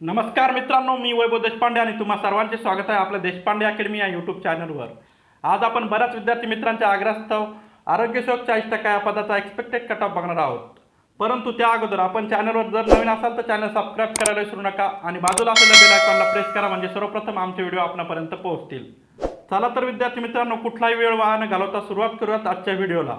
नमस्कार मित्रांनो मी वैभव देशपांडे आणि तुम्हा सर्वांचे स्वागत आहे आपल्या देशपांडे अकॅडमी या यूट्यूब चॅनलवर आज आपण बऱ्याच विद्यार्थी मित्रांच्या आग्रहास्तव आरोग्य सेवक चाळीस टक्का या पदाचा एक्सपेक्टेड कट ऑफ बघणार आहोत. परंतु त्या अगोदर आपण चॅनलवर जर नवीन असाल तर चॅनल सबस्क्राईब करायला विसरू नका आणि बाजूला असलेल्या बेल आयकॉनला प्रेस करा म्हणजे सर्वप्रथम आमचे व्हिडिओ आपणापर्यंत पोहोचतील. चला तर विद्यार्थी मित्रांनो कुठलाही वेळ वाहन घालवता सुरुवात करूयात आजच्या व्हिडिओला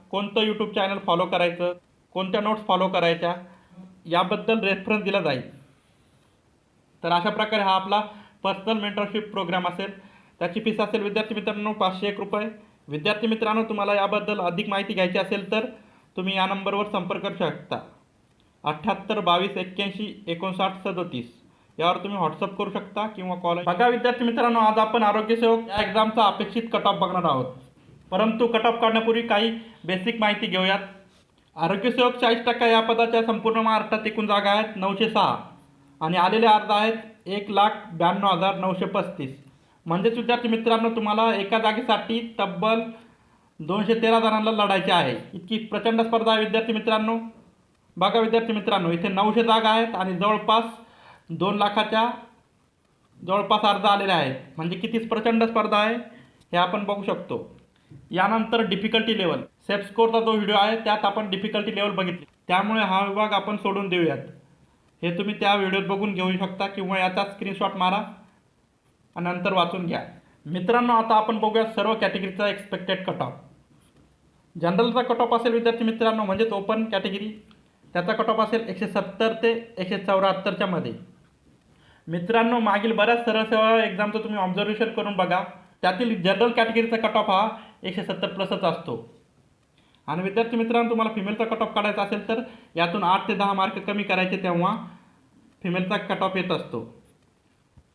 कोणतं यूट्यूब चॅनल फॉलो करायचं कोणत्या नोट्स फॉलो करायच्या याबद्दल रेफरन्स दिला जाईल. तर अशा प्रकारे हा आपला पर्सनल मेंटरशिप प्रोग्राम असेल. त्याची फीस असेल विद्यार्थी मित्रांनो पाचशे एक रुपये. विद्यार्थी मित्रांनो तुम्हाला याबद्दल अधिक माहिती घ्यायची असेल तर तुम्ही या नंबरवर संपर्क करू शकता. अठ्ठ्याहत्तर बावीस एक्क्याऐंशी एकोणसाठ सदोतीस. यावर तुम्ही व्हॉट्सअप करू शकता किंवा कॉल बघा विद्यार्थी मित्रांनो आज आपण आरोग्यसेवक या एक्झामचा अपेक्षित कट ऑफ बघणार आहोत. परंतु कट ऑफ काढण्यापूर्वी काही बेसिक माहिती घेऊयात. आरोग्यसेवक चाळीस टक्का या पदाच्या संपूर्ण महाराष्ट्रात एकूण जागा आहेत नऊशे सहा आणि आलेले अर्ज आहेत एक लाख ब्याण्णव हजार नऊशे पस्तीस. म्हणजेच विद्यार्थी मित्रांनो तुम्हाला एका जागेसाठी तब्बल दोनशे तेरा जणांना लढायचे आहे. इतकी प्रचंड स्पर्धा आहे विद्यार्थी मित्रांनो. बघा विद्यार्थी मित्रांनो इथे नऊशे जागा आहेत आणि जवळपास दोन लाखाच्या जवळपास अर्ज आलेले आहेत. म्हणजे किती प्रचंड स्पर्धा आहे हे आपण बघू शकतो. यानंतर डिफिकल्टी लेवल सेफ स्कोरचा जो व्हिडिओ आहे त्यात आपण डिफिकल्टी लेवल बघितली. त्यामुळे हा विभाग आपण सोडून देऊयात. हे तुम्ही त्या व्हिडिओत बघून घेऊ शकता किंवा याचा स्क्रीनशॉट मारा आणि नंतर वाचून घ्या. मित्रांनो आता आपण बघूया सर्व कॅटेगरीचा एक्सपेक्टेड कट ऑफ जनरलचा कट ऑफ असेल विद्यार्थी मित्रांनो म्हणजेच ओपन कॅटेगरी त्याचा कट ऑफ असेल एकशे सत्तर ते एकशे चौऱ्याहत्तरच्या मध्ये. मित्रांनो मागील बऱ्याच सरळ सेवा एक्झामचं तुम्ही ऑब्झर्वेशन करून बघा. त्यातील जनरल कॅटेगरीचा कट ऑफ हा एकशे सत्तर प्लसच असतो. आणि विद्यार्थी मित्रांनो तुम्हाला फिमेलचा कट ऑफ काढायचा असेल तर यातून आठ ते दहा मार्क कमी करायचे तेव्हा फिमेलचा कट ऑफ येत असतो.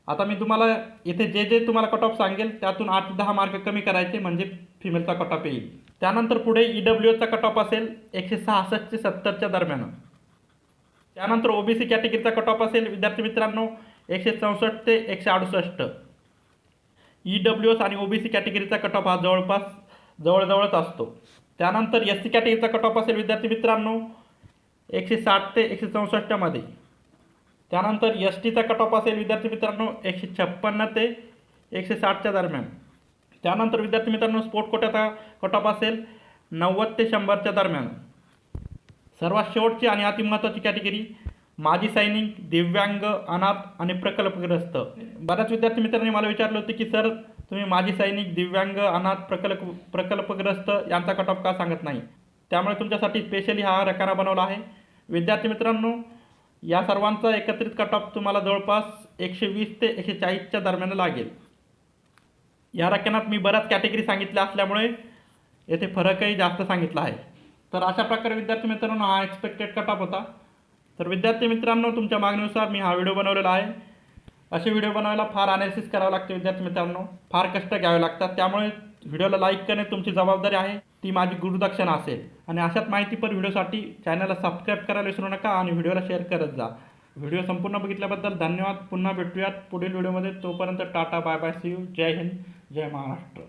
आता मी तुम्हाला इथे जे जे तुम्हाला कट ऑफ सांगेल त्यातून आठ ते दहा मार्क कमी करायचे म्हणजे फिमेलचा कट ऑफ येईल. त्यानंतर पुढे ई डब्ल्यू एचा कट ऑफ असेल एकशे सहासष्ट ते सत्तरच्या दरम्यान. त्यानंतर ओबीसी कॅटेगरीचा कट ऑफ असेल विद्यार्थी मित्रांनो एकशे चौसष्ट ते एकशे अडुसष्ट. ई डब्ल्यू एस आणि ओबीसी कॅटेगरीचा कट ऑफ हा जवळपास जवळजवळच असतो. त्यानंतर एस सी कॅटेगरीचा कट ऑफ असेल विद्यार्थी मित्रांनो एकशे साठ ते एकशे चौसष्टमध्ये त्यानंतर एस टीचा कट ऑफ असेल विद्यार्थी मित्रांनो एकशे छप्पन्न ते एकशे साठच्या दरम्यान. त्यानंतर विद्यार्थी मित्रांनो स्पोर्ट कोट्याचा कट ऑफ असेल नव्वद ते शंभरच्या दरम्यान. सर्वात शेवटची आणि अतिमहत्त्वाची कॅटेगरी माजी सैनिक दिव्यांग अनाथ आणि प्रकल्पग्रस्त. बऱ्याच विद्यार्थी मित्रांनी मला विचारलं होतं की सर तुम्ही माजी सैनिक दिव्यांग अनाथ प्रकल्प प्रकल्पग्रस्त यांचा कट ऑफ का सांगत नाही? त्यामुळे तुमच्यासाठी स्पेशली हा रकाना बनवला आहे. विद्यार्थी मित्रांनो या सर्वांचा एकत्रित कट ऑफ तुम्हाला जवळपास एकशे वीस ते एकशे चाळीसच्या दरम्यान लागेल. या रकान्यात मी बऱ्याच कॅटेगरी सांगितल्या असल्यामुळे येथे फरकही जास्त सांगितला आहे. तर अशा प्रकारे विद्यार्थी मित्रांनो हा एक्सपेक्टेड कट ऑफ होता. तर विद्यार्थी मित्रांनो तुमच्या मागणीनुसार मी हा व्हिडिओ बनवलेला आहे. असे व्हिडिओ बनवायला फार अनालिसिस करावं लागते विद्यार्थी मित्रांनो. फार कष्ट घ्यावे लागतात. त्यामुळे व्हिडिओला लाईक करणे तुमची जबाबदारी आहे. ती माझी गुरुदक्षिणा असेल. आणि अशाच माहितीपर व्हिडिओसाठी चॅनलला सबस्क्राईब करायला विसरू नका आणि व्हिडिओला शेअर करत जा. व्हिडिओ संपूर्ण बघितल्याबद्दल धन्यवाद. पुन्हा भेटूयात पुढील व्हिडिओमध्ये. तोपर्यंत tata bye bye see you जय हिंद. जय महाराष्ट्र.